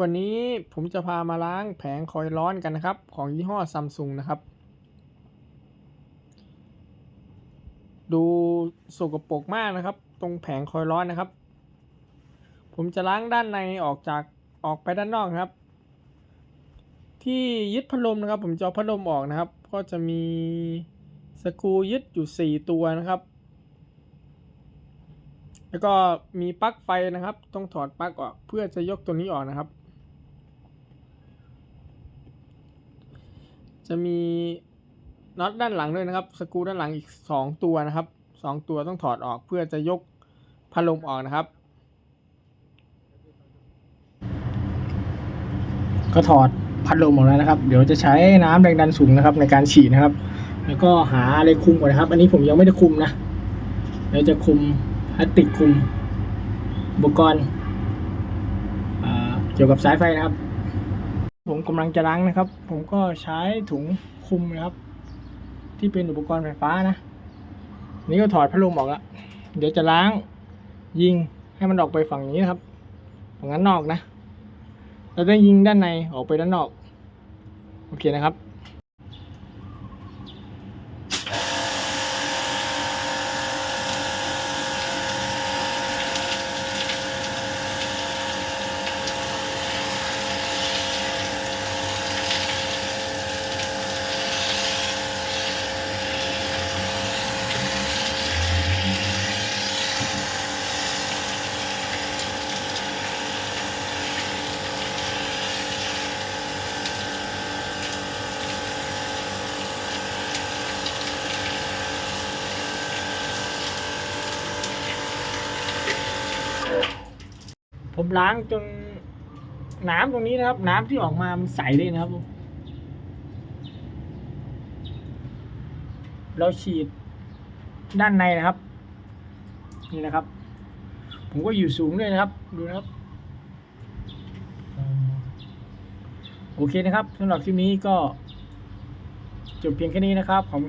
วันนี้ผมจะพามาล้างแผงคอยล์ร้อนกันนะครับ ของยี่ห้อซัมซุงนะครับ ดูสกปรกมากนะครับ ตรงแผงคอยล์ร้อนนะครับ ผมจะล้างด้านในออกจากออกไปด้านนอกนะครับ ที่ยึดพัดลมนะครับ ผมจะเอพัดลมออกนะครับ ก็จะมีสกรูยึดอยู่สี่ตัวนะครับ แล้วก็มีปลั๊กไฟนะครับ ต้องถอดปลั๊กออกเพื่อจะยกตัวนี้ออกนะครับ จะมีน็อตด้านหลังด้วยนะครับ สกรูด้านหลังอีกสองตัวนะครับสองตัวต้องถอดออกเพื่อจะยกพัดลมออกนะครับ ก็ถอดพัดลมออกแล้วนะครับ เดี๋ยวจะใช้น้ำแรงดันสูงนะครับ ในการฉีดนะครับ แล้วก็หาอะไรคุมก่อนนะครับ อันนี้ผมยังไม่ได้คุมนะเดี๋ยวจะคุมพลาสติกคุมอุปกรณ์เกี่ยวกับสายไฟนะครับ ผมกำลังจะล้างนะครับ ผมก็ใช้ถุงคุมนะครับ ที่เป็นอุปกรณ์ไฟฟ้านะนี่ก็ถอดพัดลมออกละเดี๋ยวจะล้างยิงให้มันออกไปฝั่งนี้นะครับฝั่งนั้นนอกนะเราต้องยิงด้านในออกไปด้านนอก โอเคนะครับ ผมล้างจนน้ำตรงนี้นะครับ น้ำที่ออกมามันใสเลยนะครับ เราฉีดด้านในนะครับ นี่นะครับ ผมก็อยู่สูงเลยนะครับ ดูนะครับ โอเคนะครับสำหรับคลิปนี้ก็จบเพียงแค่นี้นะครับผม